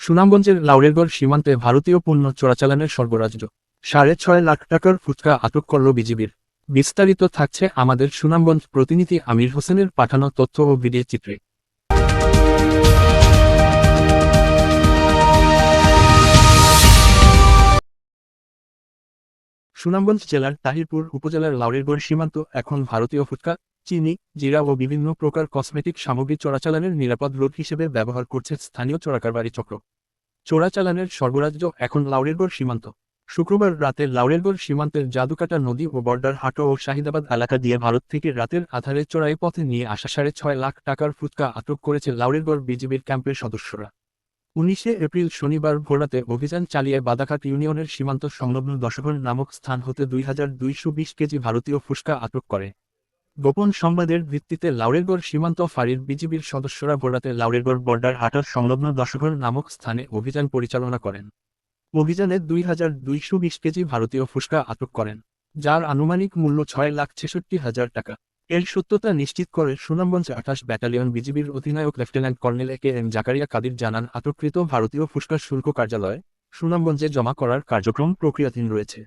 সুনামগঞ্জের লাউরেরগড় সীমান্তে ভারতীয় পণ্য চোরাচালানের সর্বরাজ্য সাড়ে ছয় লাখ টাকার ফুচকা আটক করল বিজিবির। বিস্তারিত থাকছে আমাদের সুনামগঞ্জ প্রতিনিধি আমির হোসেনের পাঠানো তথ্য ও ভিডিও চিত্রে। সুনামগঞ্জ জেলার তাহিরপুর উপজেলার লাউরেরগড় সীমান্ত এখন ভারতীয় ফুটকা চিনি, জিরা ও বিভিন্ন প্রকার কসমেটিক সামগ্রী চোরাচালানের নিরাপদ রোড হিসেবে ব্যবহার করছে স্থানীয় চোরাকারবারি চক্র। চোরাচালানের সর্বরাজ্য এখন লাউরেরগড় সীমান্ত। শুক্রবার রাতে লাউরেরগড় সীমান্তের জাদুকাটা নদী ও বর্ডার হাটো ও শাহিদাবাদ এলাকা দিয়ে ভারত থেকে রাতের আধারে চোরাই পথে নিয়ে আসা সাড়ে ছয় লাখ টাকার ফুটকা আটক করেছে লাউরেরগড় বিজিবির ক্যাম্পের সদস্যরা। উনিশে এপ্রিল শনিবার ভোরাতে অভিযান চালিয়ে বাদাঘাট ইউনিয়নের সীমান্ত সংলগ্ন দশঘর নামক স্থান হতে দুই হাজার দুইশো বিশ কেজি ভারতীয় ফুসকা আটক করে। গোপন সংবাদের ভিত্তিতে লাউরেরগড় সীমান্ত ফাঁড়ির বিজিবির সদস্যরা ভোররাতে লাউরেরগড় বর্ডার হাটার সংলগ্ন দশঘর নামক স্থানে অভিযান পরিচালনা করেন। অভিযানে দুই হাজার দুইশো বিশ কেজি ভারতীয় ফুসকা আটক করেন, যার আনুমানিক মূল্য ছয় লাখ ছেষট্টি হাজার টাকা। এর সত্যতা নিশ্চিত করে সুনামগঞ্জ আঠাশ ব্যাটালিয়ন বিজিবির অধিনায়ক lieutenant colonel K M Zakaria Kadir জানান, আটককৃত ভারতীয় ফুসকার শুল্ক কার্যালয়ে সুনামগঞ্জে জমা করার কার্যক্রম প্রক্রিয়াধীন রয়েছে।